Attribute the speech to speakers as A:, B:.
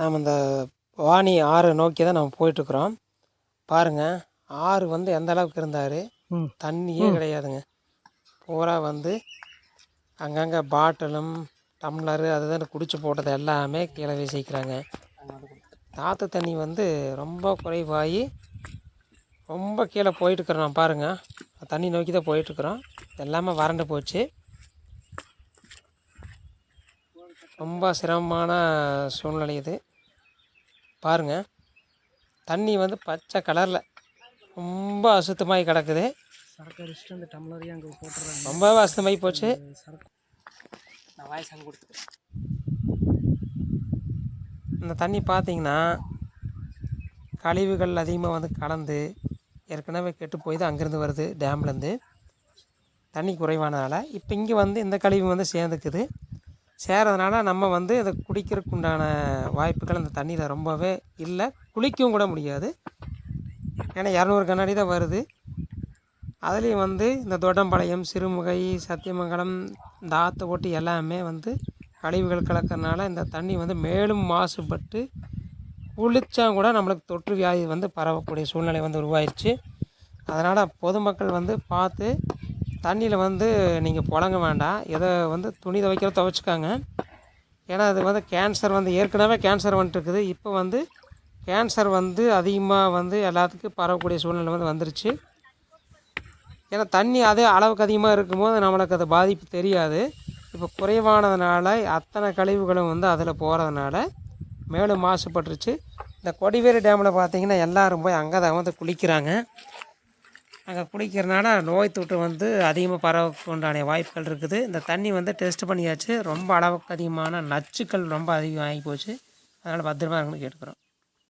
A: நாம் இந்த வாணி ஆறு நோக்கி தான் நம்ம போயிட்டுருக்குறோம். பாருங்கள் ஆறு வந்து எந்த அளவுக்கு இருந்தார்? தண்ணியே கிடையாதுங்க. பூரா வந்து அங்கங்கே பாட்டிலும் டம்ளரு அதுதான் குடிச்சு போட்டது எல்லாமே கீழே வீசிக்கிறாங்க. ஆற்று தண்ணி வந்து ரொம்ப குறைவாகி ரொம்ப கீழே போயிட்டுருக்குறோம் நான் பாருங்கள் தண்ணி நோக்கி தான் போயிட்டுருக்குறோம். எல்லாமே வறண்டு போச்சு. ரொம்ப சிரமமான சூழ்நிலை இது. பாருங்கள் தண்ணி வந்து பச்சை கலரில் ரொம்ப அசுத்தமாகி கிடக்குது.
B: சரக்கு அடிச்சுட்டு அந்த டம்ளரையும் அங்கே போட்டுறாங்க.
A: ரொம்பவே அசுத்தமாகி போச்சு.
B: சரக்கு. நான் வாய்ஸ் அங்கே கொடுத்துட்டேன்
A: இந்த தண்ணி பார்த்தீங்கன்னா கழிவுகள் அதிகமாக வந்து கலந்து ஏற்கனவே கெட்டு போய் தான் அங்கேருந்து வருது டேம்லேருந்து தண்ணி குறைவானதால் இப்போ இங்கே வந்து இந்த கழிவு வந்து சேர்ந்துக்குது. சேர்றதுனால நம்ம வந்து இதை குடிக்கிறதுக்கு உண்டான வாய்ப்புகள் அந்த தண்ணியில் ரொம்பவே இல்லை. குளிக்கவும் கூட முடியாது. ஏன்னா இரநூறு கண்ணாடி தான் வருது. அதுலேயும் வந்து இந்த தொடம்பாளையம் சிறுமுகை சத்தியமங்கலம் இந்த ஆற்று ஓட்டி எல்லாமே வந்து கழிவுகள் கலக்கிறதுனால இந்த தண்ணி வந்து மேலும் மாசுபட்டு குளித்தா கூட நம்மளுக்கு தொற்று வியாதி வந்து பரவக்கூடிய சூழ்நிலை வந்து உருவாயிருச்சு. அதனால் பொதுமக்கள் வந்து பார்த்து தண்ணியில் வந்து நீங்கள் புழங்க வேண்டாம். எதை வந்து துணி துவைக்கிற துவைச்சிக்காங்க. ஏன்னா அது வந்து கேன்சர் வந்து ஏற்கனவே கேன்சர் வந்துட்டு இருக்குது இப்போ வந்து கேன்சர் வந்து அதிகமாக வந்து எல்லாத்துக்கும் பரவக்கூடிய சூழ்நிலை வந்து வந்துருச்சு. ஏன்னா தண்ணி அதே அளவுக்கு அதிகமாக இருக்கும்போது நம்மளுக்கு அது பாதிப்பு தெரியாது. இப்போ குறைவானதுனால அத்தனை கழிவுகளும் வந்து அதில் போகிறதுனால மேலும் மாசுபட்டுருச்சு. இந்த கொடிவேரி டேமில் பார்த்தீங்கன்னா எல்லாரும் போய் அங்கே தான் வந்து குளிக்கிறாங்க. அங்கே குளிக்கிறனால நோய் தொற்று வந்து அதிகமாக பரவக்கு உண்டான வாய்ப்புகள் இருக்குது. இந்த தண்ணி வந்து டெஸ்ட் பண்ணியாச்சு. ரொம்ப அளவுக்கு அதிகமான நச்சுக்கள் ரொம்ப அதிகம் ஆகி போச்சு. அதனால் பத்திரமா இருக்கணும்னு கேட்டுக்கிறோம்.